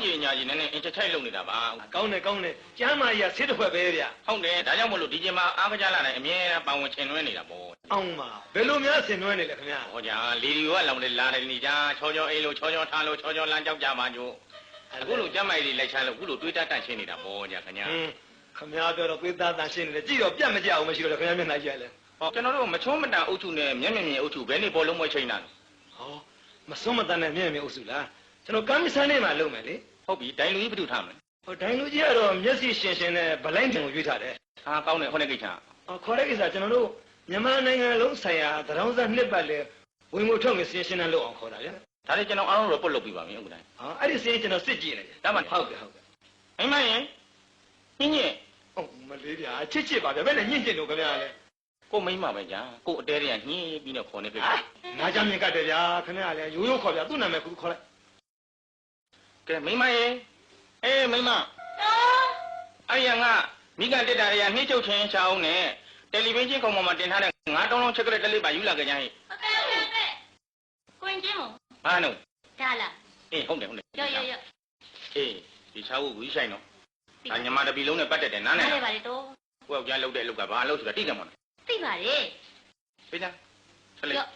င်းကြီးညာကြီးနည်းနည်းအင်ချက်ချိုက်လုပ်နေတာပါကောင်းတယ်ကောင်းတယ်ကျမ်းမာကြီးကဆေးတစ်ခွက်ပဲဗျဟုတ်တယ်ဒါကြောင့်မလို့ဒီချိန်မှာအားကစားလာတယ်အမြဲတမ်းပါဝင်ချင်လွှဲနေတာပေါ့အောင်ပါဘယ်လိုများဆင်နွှဲနေလဲခင်ဗျာဟောကြာလီဒီကလောင်နေလာတယ်နေကြချောချောအေးလို့ချောချောထားလို့ချောချောလမ်းကြောက်ကြပါကြို့အခုလိုကျမ်းမိုက်လေးလိုက်ချလို့အခုလိုတွေးတတ်တန့်ရှင်းနေတာပေါ့ညာခင်ဗျာဟင်းခင်ဗျားပြောတော့သွေးသားတန်ရှင်းနေတယ်ကြည့်တော့ပြတ်မကြအောင်မရှိတော့ခင်ဗျားမျက်နှာကြည့်ရလဲဟောကျွန်တော်တို့မချုံးမတန်အုပ်စုနဲ့မျက်မြင်မြင်အုပ်စုဘယ်နေပေါ်လုံးမချိန်တာလဲဟောမစွန်းမတန်နဲ့မျက်မြင်အုပ်စုလားကျွန်တော်ကမ်းမစန်းနေမှာလုပ်မယ်လေ ဟုတ်ပြီဒိုင်လူကြီးဘယ်သူထားမလဲဟိုဒိုင်လူကြီးကတော့မျက်စိရှင်ရှင်နဲ့ဗလိုင်းတင်ကိုရွေးထားတယ်ဟာကောင်းတယ်ဟောတဲ့ကိစ္စဟောခေါ်တဲ့ကိစ္စကျွန်တော်တို့မြန်မာနိုင်ငံလုံးဆိုင်ရာသရောင်းစားနှစ်ပတ်လေဝင်ငွေထုတ်ငွေစင်ရှင်းနဲ့လုပ်အောင်ခေါ်တာဗျာဒါလေးကျွန်တော်အားလုံး report လုပ်ပြီးပါပြီအခုတိုင်းဟောအဲ့ဒီစင်ကျွန်တော်စစ်ကြည့်နေတယ်ဒါမှဟုတ်ကဲ့ဟုတ်ကဲ့မိမရင်ညင်ညင်ဟုတ်မလေးဗျာချစ်ချစ်ပါဗျာဘယ်နဲ့ညင့်ကျင်လို့ခင်ဗျာလဲကိုမိမပဲကြာကိုအတဲတွေကညင်းပြီးတော့ခေါ်နေကိစ္စငါကြမ်းမြင်ကတ်တယ်ဗျာခင်ဗျာလဲရိုးရိုးခေါ်ဗျာသူ့နာမည်ကူခေါ်လိုက် ကဲမိမရင်အေးမိမအဲ့ရငါမိကန်တက်တာတွေကနှိမ့်ချုပ်ချင်းချအောင်နဲ့တယ်လီဗီရှင်းကောင်ပေါ်မှာတင်ထားတဲ့ငါးတောင်းလုံးချက်ကလေးတစ်လေးပါယူလာကြကြဟိဟုတ်ကဲ့ဟုတ်ကဲ့ကိုရင်ချင်းမဘာနုံဒါလားအေးဟုတ်တယ်ဟုတ်တယ်ရော့ရော့ရော့အေးဒီချာဖို့ဘူးဆိုင်နော်ဒါညမတပီလုံးနဲ့ပတ်တက်တယ်နားနားနဲ့လဲပါလေတော့ကိုယောက်ျားလှုပ်တဲ့အလုပ်ကဘာအလုပ်ဆိုတာတိတယ်မလားသိပါတယ်ပြေးကြဆက်လိုက်ရော့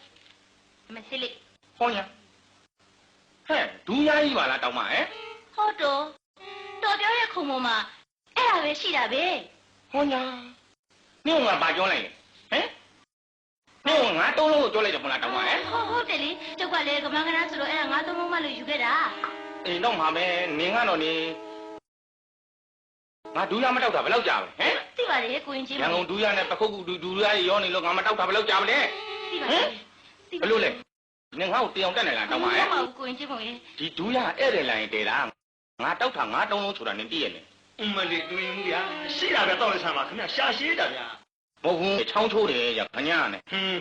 မစစ်လေးဟောညာ ဟဲ့ဒူးရားကြီးပါလားတောင်းမဟဲ့ဟုတ်တော့တော်ပြောရဲ့ခုံပေါ်မှာအဲ့ဒါပဲရှိတာပဲဟောညာနင့်ကဘာပြောလိုက်လဲဟမ်နင့်ကငါတုံးလုံးကိုပြောလိုက်တယ်မလားတောင်းမဟဲ့ဟုတ်ဟုတ်တယ်လေကျုပ်ကလည်းကမန်းကနာဆိုတော့အဲ့ဒါငါသုံးလုံးမလို့ယူခဲ့တာအိမ်တော့မှာပဲနင်ကတော့နေငါဒူးရမတောက်တာဘယ်လောက်ကြာပဲဟမ်သိပါတယ်ကိုရင်ချင်းရန်ကုန်ဒူးရနဲ့ပခုတ်ကူဒူဒူရရောနေလို့ငါမတောက်တာဘယ်လောက်ကြာမလဲသိပါတယ်သိဘယ်လိုလဲန င်ငါ့ကိုတရားတက်နေလားတောင်းပါဟဲ့မဟုတ်ကိုရင်ချင်းမရေဒီဒူးရဧည့်တယ်လိုင်းတဲတာငါတောက်တာငါတုံးလုံးဆိုတာနင်သိရနေအမလေးတွင်မှုဗျာရှိတာပဲတောက်လိုက်ဆမ်းပါခင်ဗျာရှာရှိတာဗျာမဟုတ်ဘူးချောင်းချိုးတယ်ရခညာနဲ့ဟင်း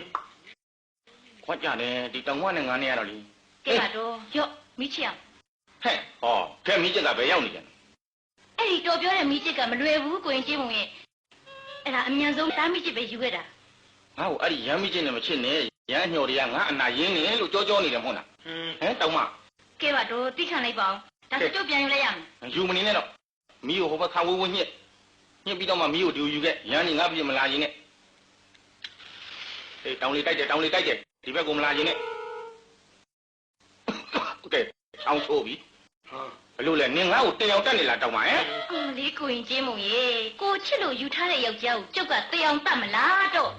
ခွက်ကြတယ်ဒီတောင်ဝနဲ့ငါနဲ့ရတော့လीကဲပါတော့ရော့မိချီအောင်ဟဲ့ဟောကဲမိချက်ကဘယ်ရောက်နေကြလဲအဲ့ဒီတော်ပြောတဲ့မိချစ်ကမလွယ်ဘူးကိုရင်ချင်းမရေအဲ့ဒါအမြန်ဆုံးတားမိချစ်ပဲယူခဲ့တာငါ့ကိုအဲ့ဒီရမ်းမိချက်နဲ့မချစ်နဲ့ ရဟန်းညိုတွေကငါအနာရင်းနေလို့ကြောကြောနေတယ်မဟုတ်လားဟမ်တောင်မကဲပါတို့တိခံလိုက်ပါအောင်ဒါဆိုကျုပ်ပြန်ယူလိုက်ရမယ်ယူမနေနဲ့တော့မီးကိုဟိုဘက်ခံဝဝညှက်ညှက်ပြီးတော့မှမီးကိုဒီယူခဲ့ရဟန်းကြီးငါပြမလာရင်နဲ့အေးတောင်လေးတိုက်တယ်တောင်လေးတိုက်တယ်ဒီဘက်ကိုမလာရင်နဲ့ဟုတ်ကဲ့ချောင်းဆိုးပြီဟာဘလို့လဲနင်ငါ့ကိုတင်အောင်တက်နေလားတောင်းပါဟဲ့အင်းလေးကိုရင်ကျင်းမုံရေကိုချစ်လို့ယူထားတဲ့ယောက်ျားကိုကျုပ်ကတင်အောင်တက်မလားတော့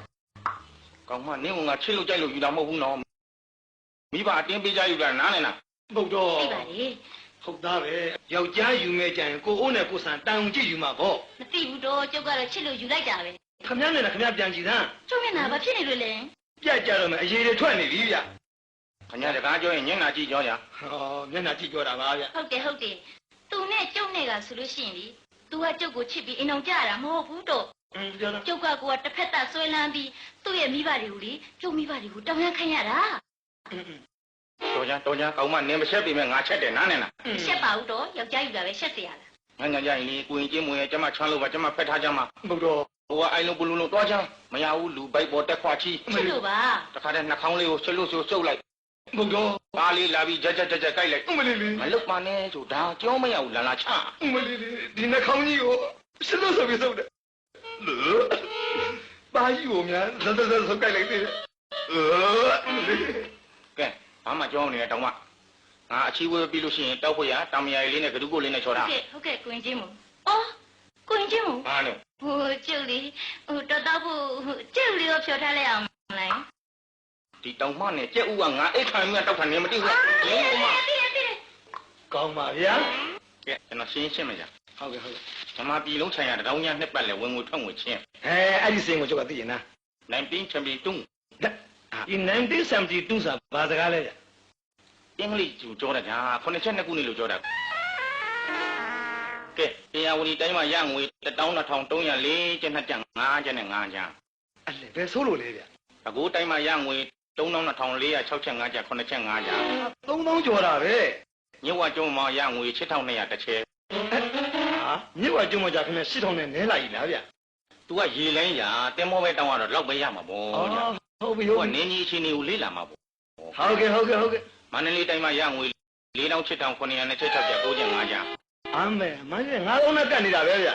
ကောင်မနင်ကငါချစ်လို့ကြိုက်လို့ယူတာမဟုတ်ဘူးနော်မိဘအတင်းပေးကြယူတာနားလည်လားပုတ်တော့သိပါလေဟုတ်သားပဲယောက်ျားယူမဲ့ကြရင်ကိုအိုးနဲ့ကိုဆန်တန်အောင်ကြည့်ယူမှာပေါ့မသိဘူးတော့ကျုပ်ကတော့ချစ်လို့ယူလိုက်တာပဲခမည်းနဲ့ခမည်းပြန်ကြည့်သမ်းကျုပ်မျက်နှာဘာဖြစ်နေလို့လဲပြက်ကြတော့မယ်အရေးတွေထွက်နေပြီဗျခင်ဗျားတကားပြောရင်ညနာကြည့်ကြောရဟောမျက်နှာကြည့်ကြတာပါဗျဟုတ်တယ်ဟုတ်တယ်သူနဲ့ကျုပ်နဲ့ကဆိုလို့ရှိရင်လေသူကကျုပ်ကိုချစ်ပြီးအိမ်အောင်ကြရတာမဟုတ်ဘူးတော့အင်း ပြောတော့ ကျုပ်ကကိုကတစ်ဖက်သက်ဆွဲလန်းပြီးသူ့ရဲ့မိဘတွေကိုလေကျုပ်မိဘတွေကိုတောင်းရခိုင်းရတာ အင်းအင်း တော်ကြတော်ကြကောင်မနင်မချက်ပြီမဲ့ငါချက်တယ်နားလည်လား မရှက်ပါဘူးတော့ယောက်ျားယူတာပဲရှက်เสียရလား ငါညာကြရင်လေကိုရင်ချင်းမွေကျမချမ်းလို့ပါကျမဖက်ထားကြမှာ ပုတ်တော့ ဟိုကအိုင်လုံးပလူလုံးတွားချမ်းမရဘူးလူဘိုက်ပေါ်တက်ခွာချီ ချစ်လို့ပါ တခါတည်းနှာခေါင်းလေးကိုဆွလို့ဆွဆုပ်လိုက် ပုတ်တော့ ပါလေးလာပြီးကြက်ကြက်ကြက်ကြက်ကြိုက်လိုက် အမလေးလေး မလုတ်ပါနဲ့ဆိုဒါကြောမရဘူးလာလာချ အမလေးလေးဒီနှာခေါင်းကြီးကိုရှစ်လို့ဆိုပြီးစုပ်တယ်လို့ ပါကြီးကိုများဇဇဇဆုပ်ကြိုက်လိုက်သေးတယ်အဲကဲဘာမှကြောနေတယ်တောင်မငါအချီးဝဲပြီးလို့ရှိရင်တောက်ဖို့ရတာမယာလေးနဲ့ဂရုကိုလေးနဲ့ချောဟုတာတ်ကဲ့ဟုတ်ကဲ့ကိုရင်ချင်းမအော်ကိုရင်ချင်းမဘာလို့ဟိုကျုပ်လေးဟိုတော်တော့ဖို့ဟိုကျုပ်လေးကိုဖြောထားလိုက်အောင်မလားဒီတောင်မနဲ့ကြက်ဥကငါအိတ်ခံမြတ်တောက်တာနေမသိဘူးတည်တယ်တည်တယ်ကောင်းပါဗျာကဲကျွန်တော်ရှင်းရှင်းမကြဟုတ်ကဲ့ဟုတ်ကဲ့ ဓမ္မပြည်လုံးဆိုင်ရာတောင်ညာနှစ်ပတ်လဲဝင်ငွေထွက်ငွေချင်းအဲအဲ့ဒီစင်ကိုကျွန်တော်သိရင်နာ19 champion ဒီ1972ဆိုတာဘာစကားလဲဗျအင်္ဂလိပ်ကျူပြောတာညာခုနှစ်ချက်နှစ်ခုနေလို့ပြောတာကဲတရားဝတီတိုင်းမှာရငွေ12304ကျပ်2ကျပ်5ကျပ်နဲ့5ကျပ်အဲ့လေဘယ်ဆိုးလို့လဲဗျအကူတိုင်းမှာရငွေ32406ကျပ်5ကျပ်9ကျပ်5ကျပ်3000ကျော်တာပဲညဝကျုံမှာရငွေ6200တစ်ချဲဟာ မြစ်ဝကျွန်းမကြခင်နဲ့8000နဲ့နဲလာပြီလားဗျသူကရေလိုင်းရာတင်မောပဲတောင်းရတော့လောက်ပဲရမှာပေါ့ညာဟုတ်ပြီသူဟုတ်ကပြီနင်းကြီးအချင်းတွေကိုလေးလာမှာပေါ့ဟုတ်ကဲ့ဟုတ်ကဲ့ဟုတ်ကဲ့မန္တလေးတိုင်းမှာရငွေ၄တောင်း7တောင်း9ရက်နဲ့6ချက်9ချက်5ချက်အမေမင်းငါးလုံးနဲ့ကတ်နေတာပဲဗျ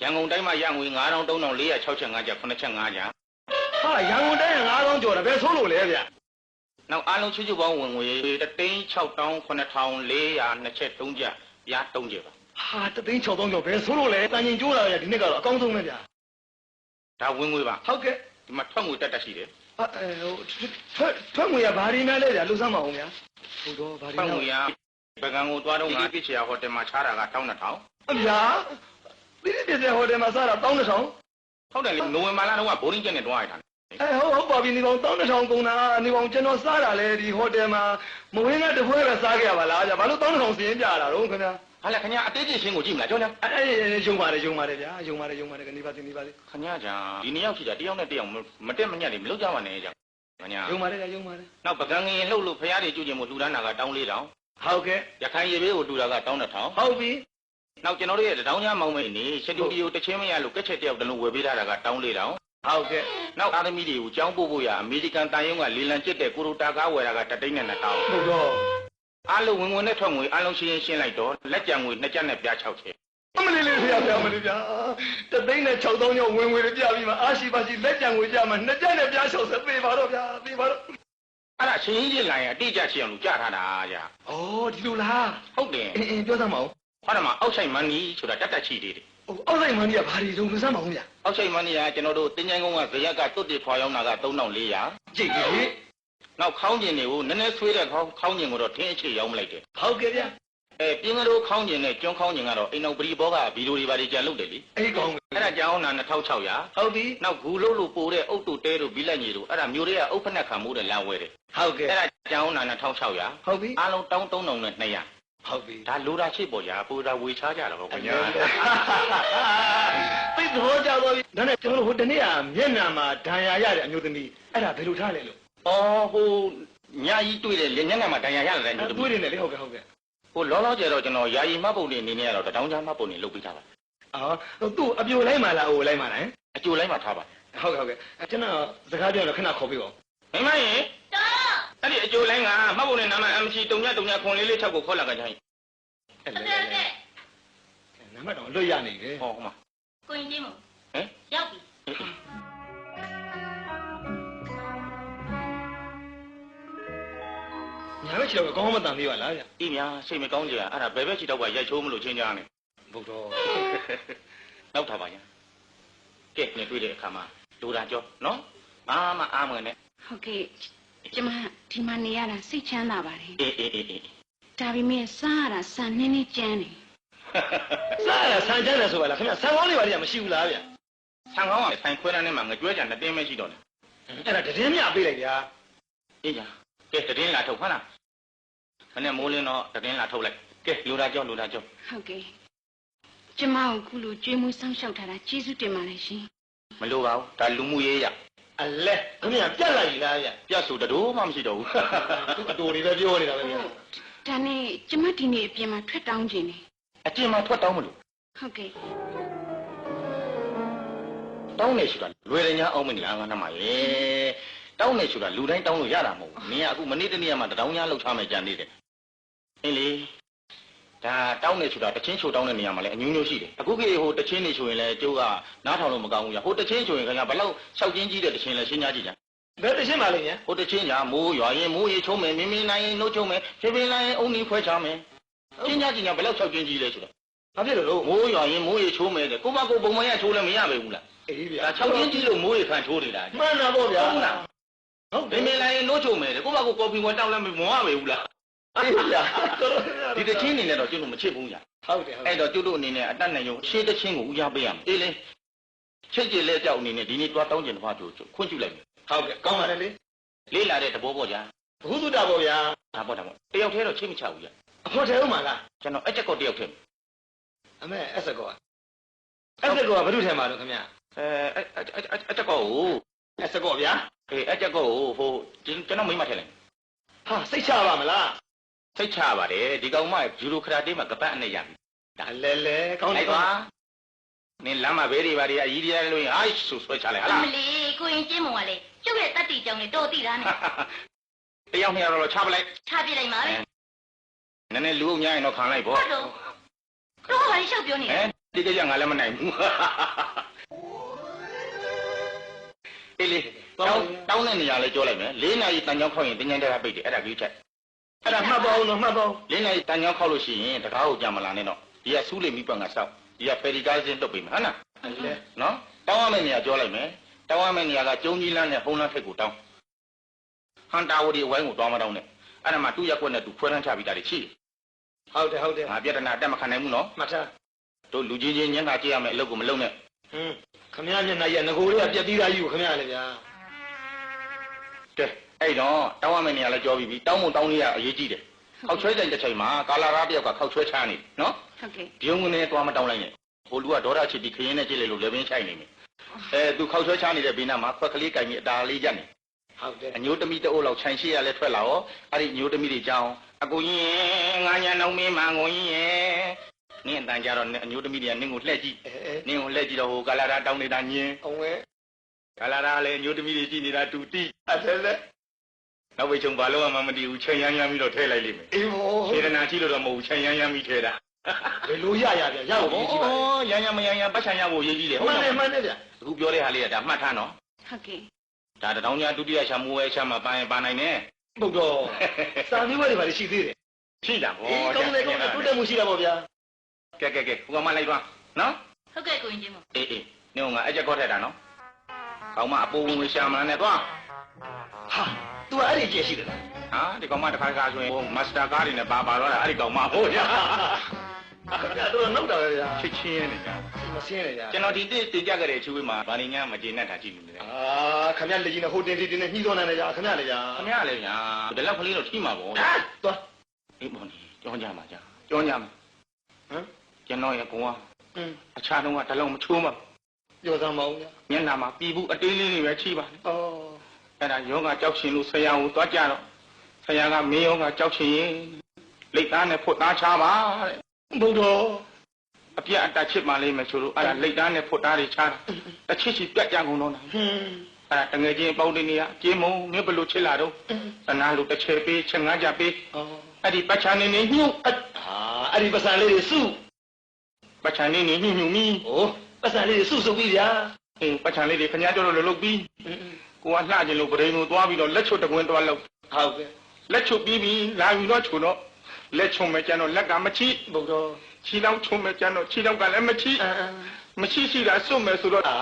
ရန်ကုန်တိုင်းမှာရငွေ9တောင်း3တောင်း400 6ချက်5ချက်9ချက်5ချက်ဟာရန်ကုန်တိုင်းကငါးလုံးကျော်တယ်ဘယ်ဆိုးလို့လဲဗျနောက်အားလုံးချွတ်ချွတ်ပေါင်းဝင်ငွေတသိန်း6တောင်း9400နှစ်ချက်3ချက်ပြား3ချက်ပါ ဟာတသိန်း6တောင်းကျော်ဘယ်ဆိုးလို့လဲတန်ရင်ကျိုးလာရဒီနေ့ကတော့အကောင်းဆုံးပဲဗျဒါဝင်ငွေပါဟုတ်ကဲ့ဒီမှာထွက်ငွေတက်တက်ရှိတယ်အဲဟိုထွက်ထွက်ငွေရဘာဒီများလဲဗျလူစမ်းမအောင်ဗျာဟုတ်တော့ဘာဒီထွက်များငွေကပကံကိုသွားတော့ငါပြစ်ချရာဟိုတယ်မှာချားတာက1200အဗျာဒီနေ့ပြည့်တဲ့ဟိုတယ်မှာစားတာ12000ဟုတ်တယ်လေနိုဝင်ဘာလတော့ကဘိုးရင်းကျက်နဲ့တွားရတာအဲဟုတ်ဟုတ်ပါပြီဒီကောင်12000ကုန်တာဒီကောင်ကျွန်တော်စားတာလေဒီဟိုတယ်မှာမဝင်းကတပွဲပဲစားခဲ့ရပါလားဗျာဘာလို့12000စီရင်ပြလာတော့ခင်ဗျာ ဟာလေခင်ဗျာအသေးစိတ်ရှင်းကိုကြည့်မလားကြောင်းကြောင်းအဲအဲယုံပါတယ်ယုံပါတယ်ဗျာယုံပါတယ်ယုံပါတယ်ကနေပါနေပါစေခင်ဗျာကြာဒီနှစ်ယောက်ရှိတာတယောက်နဲ့တယောက်မတက်မညက်နေမလုပ်ကြပါနဲ့ကြာခင်ဗျာယုံပါတယ်ယုံပါတယ်နောက်ပကံငရင်လှုပ်လို့ဖရားတွေကြည့်ကြမှုလှူဒါန်းတာကတောင်း4000ဟုတ်ကဲ့ရခိုင်ရေဘေးကိုတူတာကတောင်း1000ဟုတ်ပြီနောက်ကျွန်တော်တို့ရဲ့တောင်းညာမောင်းမိတ်နေရှက်တူဒီကိုတစ်ချင်းမရလို့ကက်ချက်တယောက်တလုံးဝယ်ပေးထားတာကတောင်း4000ဟုတ်ကဲ့နောက်သားသမီးတွေကိုကြောင်းပို့ဖို့ရအမေရိကန်တန်ယုံကလေလံကျစ်တဲ့ကိုရိုတာကားဝယ်တာကတသိန်းနဲ့2000ဟုတ်တော့ အားလုံးဝင်ဝင်နဲ့ထွက်ငွေအားလုံးရှင်းရှင်းလိုက်တော့လက်ကြံငွေနှစ်ကြက်နဲ့ပြား6ချက်အမလေးလေးဖျားဖျားမလေးဗျာတသိန်းနဲ့6000ကျော်ဝင်ဝင်လေးပြပြီးမှအာရှိပါရှိလက်ကြံငွေကြမှာနှစ်ကြက်နဲ့ပြား60ပေးပါတော့ဗျာပေးပါတော့အဲ့ဒါချင်းကြီးလိုင်းအတိအကျရှင်းအောင်လို့ကြားထားတာကြာဩဒီလိုလားဟုတ်တယ်အင်းအင်းပြောစမ်းမအောင်ဟောတယ်မှာအောက်ဆိုင်မန်နီဆိုတာတက်တက်ချီသေးတယ်ဟိုအောက်ဆိုင်မန်ကြီးကဘာတွေလုံးလို့စမ်းမအောင်ဗျာအောက်ဆိုင်မန်နီကကျွန်တော်တို့တင်းချိုင်းကုန်းကဇရက်ကတွတ်တိဖွာရောက်တာက3400ကြည့်ပြီ နောက်ခေါင်းကျင်တွေကိုနည်းနည်းဆွေးတဲ့ခေါင်းခေါင်းကျင်ကိုတော့ထင်းအခြေရောက်မလိုက်တယ်ဟုတ်ကဲ့ဗျာအဲပြင်းကလေးခေါင်းကျင်နဲ့ကျွန်းခေါင်းကျင်ကတော့အိမ်အောင်ပရိဘောကဗီဒီယိုတွေပါတွေကြံလုပ်တယ်လေအဲ့ကောင်းအဲ့ဒါကြောင်းနာ2600ဟုတ်ပြီနောက်ဂူလို့လို့ပို့တဲ့အုတ်တူတဲတို့ဘီလက်ညီတို့အဲ့ဒါမျိုးတွေကအုတ်ဖက်နဲ့ခံမိုးတဲ့လမ်းဝဲတယ်ဟုတ်ကဲ့အဲ့ဒါကြောင်းနာ2600ဟုတ်ပြီအားလုံးတောင်း3000နဲ့200ဟုတ်ပြီဒါလိုတာရှိပေါ်ညာပူတာဝေချားကြတာပေါ့ခင်ဗျာပိတ်တော်ကြတော့ဒါနဲ့ကျွန်တော်တို့ဟိုတနေ့ကမျက်နှာမှာဒဏ်ရာရတဲ့အမျိုးသမီးအဲ့ဒါဘယ်လိုထားလဲလို့ အော်ဟိုညာကြီးတွေ့တယ်လေညနေမှာတန်ရာရလာတဲ့ညတို့တွေးနေလေဟုတ်ကဲ့ဟုတ်ကဲ့ဟိုလောလောကျတော့ကျွန်တော်ယာယီမှတ်ပုံတွေအနေနဲ့ကတော့တထောင်ချမှတ်ပုံတွေလုပ်ပေးထားပါအော်သူ့အပြိုလိုက်မှလားအိုလိုက်မှလားအကျိုးလိုက်မှထားပါဟုတ်ကဲ့ဟုတ်ကဲ့ကျွန်တော်စကားပြောတော့ခဏခေါ်ပေးပါဦးမိမရင်တော့အဲ့ဒီအကျိုးလိုင်းကမှတ်ပုံနဲ့နာမည် MC 3ည3ညခွန်လေးလေး6ကိုခေါ်လာကြချိုင်းအဲ့ဟုတ်လေကဲ့ဟုတ်ကဲ့နံပါတ်တော့လွတ်ရနေတယ်ဟောဟိုမှာကိုရင်ချင်းမဟမ်ရောက်ပြီ ညာဘက်ချီတော့ကောင်းမတန်သေးပါလားဗျအေးများစိတ်မကောင်းကြအဲ့ဒါဘယ်ဘက်ချီတော့ကရိုက်ချိုးမလို့ချင်းကြားနေဘုတော်နောက်ထားပါညာကဲနေတွေ့တဲ့အခါမှာလူတာကြောနော်အာမအားမဝင်နဲ့ဟုတ်ကဲ့ကျမဒီမှာနေရတာစိတ်ချမ်းသာပါတယ်အေးအေးအေးအေးဒါပေမဲ့စားရတာစံနည်းနည်းကြမ်းတယ်စားရဆန်ချမ်းတယ်ဆိုပါလားခင်ဗျဆန်ကောင်းလေးပါလိမ့်မရှိဘူးလားဗျဆန်ကောင်းကဆိုင်ခွဲတန်းထဲမှာငကြွဲကြံနှစ်တင်းပဲရှိတော့တယ်အဲ့ဒါတည်င်းမြပေးလိုက်ဗျာအေးညာကဲတတင်းလာထုတ်ဟုတ်လား မနေ့မိုးလင်းတော့တတင်းလာထုတ်လိုက်ကဲလူတာကြောလူတာကြောဟုတ်ကဲ့ကျမကိုခုလိုကြွေးမွေးစောင့်ရှောက်ထားတာကျေးဇူးတင်ပါတယ်ရှင်မလိုပါဘူးဒါလူမှုရေးရအလဲခင်ဗျပြတ်လိုက်ပြီလားဗျပြတ်ဆိုတတိုးမှမရှိတော့ဘူးသူအတူတွေပဲပြောနေတာပဲဗျဒါနဲ့ကျမဒီနေ့အပြင်မှာထွက်တောင်းခြင်းတယ်အကျင့်မှထွက်တောင်းမလို့ဟုတ်ကဲ့တောင်းနေဆိုတာလွယ်တယ်ညာအောင်မလားငါနှမရေတောင်းနေဆိုတာလူတိုင်းတောင်းလို့ရတာမဟုတ်ဘူးနင်ကအခုမနေ့တနေ့မှတတောင်းညာလောက်ထားမယ်ကြံနေတယ် အင်းလေဒါတောင်းနေဆိုတာတချင်းချိုတောင်းတဲ့နေရာမှာလည်းအညူးညွတ်ရှိတယ်အခုခေတ်ဟိုတချင်းနေချိုရင်လည်းကျိုးကနားထောင်လို့မကောင်းဘူးရဟိုတချင်းချိုရင်ခင်ဗျာဘယ်လောက်ရှောက်ချင်းကြီးတဲ့တချင်းလဲရှင်းကြကြည့်ကြဘယ်တရှင်းပါလိမ့်ညာဟိုတချင်းညာမိုးရွာရင်မိုးရေချုံးမယ်မင်းမင်းနိုင်ရင်နှုတ်ချုံးမယ်ဖြည်းဖြည်းလိုက်ရင်အုံနီခွဲချမယ်ရှင်းကြကြည့်ညာဘယ်လောက်ရှောက်ချင်းကြီးလဲဆိုတာဘာဖြစ်လို့လို့မိုးရွာရင်မိုးရေချိုးမယ်တဲ့ကိုမကိုပုံမရချိုးလည်းမရပါဘူးလားအေးဗျာဒါ6ချင်းကြီးလို့မိုးရေခံချိုးနေတာမှန်တာပေါ့ဗျာဟုတ်လားဟုတ်တမယ်င်းမင်းလိုက်ရင်နှုတ်ချုံမယ်တဲ့ကိုမကိုကော်ဖီဝင်တောက်လည်းမမောရပါဘူးလားအေးဗျာ ဒီတချင်းနေနဲ့တော့ကျွတ်လို့မချစ်ဘူးညာဟုတ်တယ်ဟုတ်အဲ့တော့ကျွတ်တို့အနေနဲ့အတတ်နိုင်ရုံရှေးတချင်းကိုဦးစားပေးရမယ်အေးလေချစ်ကြည်လက်ကြောက်အနေနဲ့ဒီနေ့တွားတောင်းကျင်တစ်ခါကြိုခွင့်ပြုလိုက်မယ်ဟုတ်ကဲ့ကောင်းပါတယ်လေလေးလာတဲ့တဘောပေါ့ကြာဘုသူတာပေါ့ဗျာဒါပေါ့ဒါပေါ့တယောက်တည်းတော့ချိတ်မချဘူးကြာအဖေထဲဦးမှာလားကျွန်တော်အချက်ကောတယောက်တည်းအမေအဆက်ကောအဆက်ကောကဘာလို့ထဲမှာတော့ခင်ဗျအဲအချက်ကောကိုအဆက်ကောဗျာအေးအချက်ကောကိုဟိုကျွန်တော်မိမထည့်လိုက်ဟာစိတ်ချပါမလား စိတ်ချပါတယ်ဒီကောင်မဂျူရိုခရာတေးမှာကပတ်အနေရပြီဒါလဲလဲကောင်းလိုတယ်က်ပါနင်လမ်းမှာဘဲတွေပါတွေအကြီးကြီးလို့ရင်အိုက်ဆူဆွဲချလိုက်ဟာအလားမလီကိုရင်ချင်းမကလေကျုပ်ရဲ့တတ်တီကြောင့်လေတော်တိတာနဲ့တယောက်နှစ်ယောက်တော့ချပလိုက်ချပြလိုက်ပါပဲနည်းနည်းလူအုပ်ညာရင်တော့ခံလိုက်ပေါ့ဟုတ်တော့တော့ဘာလျှောက်ပြောနေဟလဲမ်ဒီကကြငါလည်းမနိုင်ဘူးအေးလေတောင်းတောင်းတဲ့နေရာလဲပြောလိုက်မယ်၄နာရီတန်ကြောင်းခောက်ရင်တင်းကျန်းတဲ့ကပိတ်တယ်အဲ့ဒါကြီးချက် အဲ့ဒါမှတ်ပါအောင်နော်မှတ်ပါအောင်၄နာရီတန်ကြောင်းခောက်လို့ရှိရင်တကားကိုကြံမလာနဲ့တော့ဒီကစူးလိမိပတ်ငါဆောက်ဒီကဖယ်ရီကားစင်းတုတ်ပေးမယ်ဟုတ်လားအဲ့လေနော်တောင်းရမယ့်နေရာပြောလိုက်မယ်တောင်းရမယ့်နေရာကကျုံကြီးလန်းနဲ့ဟုံးလန်းထိပ်ကိုတောင်းဟန်တာဝတီအဝိုင်းကိုတောင်းမတောင်းနဲ့အဲ့ဒါမှသူ့ရက်ကွက်နဲ့သူခွဲထမ်းချပြီးတာတွေရှိတယ်ဟုတ်တယ်ဟုတ်တယ်ငါပြဿနာတက်မခံနိုင်ဘူးနော်မှတ်ထားတို့လူချင်းချင်းညံ့ကကြည့်ရမယ်အလုပ်ကိုမလုပ်နဲ့ဟင်းခမရမျက်နှာရငကိုတွေကပြက်သီးသားကြီးကိုခမရလေဗျာကဲ အဲ့တော့တောင်းရမယ့်နေရာလည်းပြောပြီးပြီတောင်းမတောင်းလေးကအရေးကြီးတယ်ခောက်ချွဲတဲ့တစ်ချိန်မှာကာလာရာတယောက်ကခောက်ချွဲချနေနော်ဟုတ်ကဲ့ဒီုံငနဲ့တွားမတောင်းလိုက်နဲ့ဟိုလူကဒေါသချစ်ပြီးခရင်နဲ့ကြည့်လိုက်လို့လည်းပင်ချိုက်နေပြီအဲသူခောက်ချွဲချနေတဲ့ဘေးနားမှာခွက်ကလေးကင်ပြီးအတာလေးရက်နေဟုတ်တယ်အညိုတမိတအိုးလောက်ခြံရှိရလဲထွက်လာရောအဲ့ဒီအညိုတမိတွေကြောင်းအကိုကြီးရဲ့ငါညာနှောင်းမင်းမငုံကြီးရဲ့နင်းအတန်ကြတော့အညိုတမိတွေကနင်းကိုလှည့်ကြည့်အဲအဲနင်းကိုလှည့်ကြည့်တော့ဟိုကာလာရာတောင်းနေတာညင်းအောင်ဝဲကာလာရာလည်းအညိုတမိတွေကြည့်နေတာတူတိအဲ့ဒါလေ နောက်ပိတ်ချုံဘာလို့မှမတည်ဘူးချိန်ရမ်းရမ်းပြီးတော့ထဲလိုက်လိမ့်မယ်အေးဘောစေတနာကြည့်လို့တော့မဟုတ်ဘူးချိန်ရမ်းရမ်းပြီးထဲတာဘယ်လိုရရဗျာရဖို့ကြီးပါလေရမ်းရမ်းမရမ်းရမ်းပတ်ချံရဖို့ရေးကြည့်တယ်မှန်တယ်မှန်တယ်ဗျာအခုပြောတဲ့ဟာလေးကဒါမှတ်ထားနော်ဟုတ်ကဲ့ဒါတတောင်းညာဒုတိယရှာမိုးဝဲရှာမှာပါရင်ပါနိုင်တယ်ပုတ်တော့စာမျိုးတွေပါလေရှိသေးတယ်ရှိတာဗောအေးကောင်းတယ်ကောင်းတယ်တိုးတက်မှုရှိတာပေါ့ဗျာကဲကဲကဲဟိုကမှလိုက်သွားနော်ဟုတ်ကဲ့ကိုရင်ချင်းမအေးအေးနေုံကအကြက်ခေါ်ထက်တာနော်ကောင်းမအပိုးဝင်ရှာမလားနဲ့သွား ဟာ तू အဲ့ဒီကျက်ရှိတယ်လား ဟာဒီကောင်မတစ်ခါတစ်ခါဆိုရင်ဟိုမစတာကားတွေနဲ့ပါပါတော့တာအဲ့ဒီကောင်မဟိုရ ဗျာတော့နောက်တာပဲဗျာ ချစ်ချင်းနေကြ မစင်းလေဗျာ ကျွန်တော်ဒီတိတင်ကြခဲ့တဲ့ချူဝေးမှာဗာနေညာမကျေနပ်တာကြည့်နေတယ် အာခမရလက်ကြီးနဲ့ဟိုတင်တီတင်နဲ့ညှိစောနေတယ်ဗျာခမရလေဗျာ ခမရလေညာဒီလောက်ကလေးတော့ထိမှာပေါ့ ဟာသွား အေးပေါ့နေကြောင်းကြမှာကြာကြောင်းကြမှာ ဟမ် ကျွန်တော်ရဲ့ဘုံက อืม အခြားတော့ကတလုံးမချိုးမှာ ပြောစမ်းမအောင်ဗျာ မျက်နှာမှာပြည်ဘူးအတေးလေးတွေပဲချိပါလေ အော်အဲ့ဒါယောဂကြောက်ရှင်လို့ဆရာကိုသွားကြတော့ဆရာကမင်းယောဂကြောက်ရှင်ရင်လက်သားနဲ့ဖွတ်သားချပါတဲ့ဘုဒ္ဓအပြတ်အတက်ချစ်မှလေးမယ်ဆိုလို့အဲ့ဒါလက်သားနဲ့ဖွတ်သားတွေချတာတစ်ချစ်ချီပြတ်ကြကုန်တော့တာဟင်းအဲ့ဒါတငယ်ချင်းပေါင်းတင်နေရကြေးမုံမင်းဘလို့ချစ်လာတော့သနာလို့တစ်ချေပေးချက်ငါးကြပေးအော်အဲ့ဒီပတ်ချာနေနေညှို့အာအဲ့ဒီပစံလေးတွေစုပတ်ချာနေနေညှို့ညှို့မီဟိုပစံလေးတွေစုစုပြီးဗျာအင်းပတ်ချာလေးတွေခညာကြောလို့လှုပ်ပြီးอืม ကိုကလှခြင်းလို့ပရိန်ကိုသွားပြီးတော့လက်ချွတ်တကွင်းသွားလို့ဟုတ်ကဲ့လက်ချွတ်ပြီးပြီးလာပြီးတော့ချုံတော့လက်ချုံမဲ့ကျန်တော့လက်ကမချိဘုဒ္ဓခြေလောက်ချုံမဲ့ကျန်တော့ခြေလောက်ကလည်းမချိအာမရှိရှိတာစွတ်မယ်ဆိုတော့အာ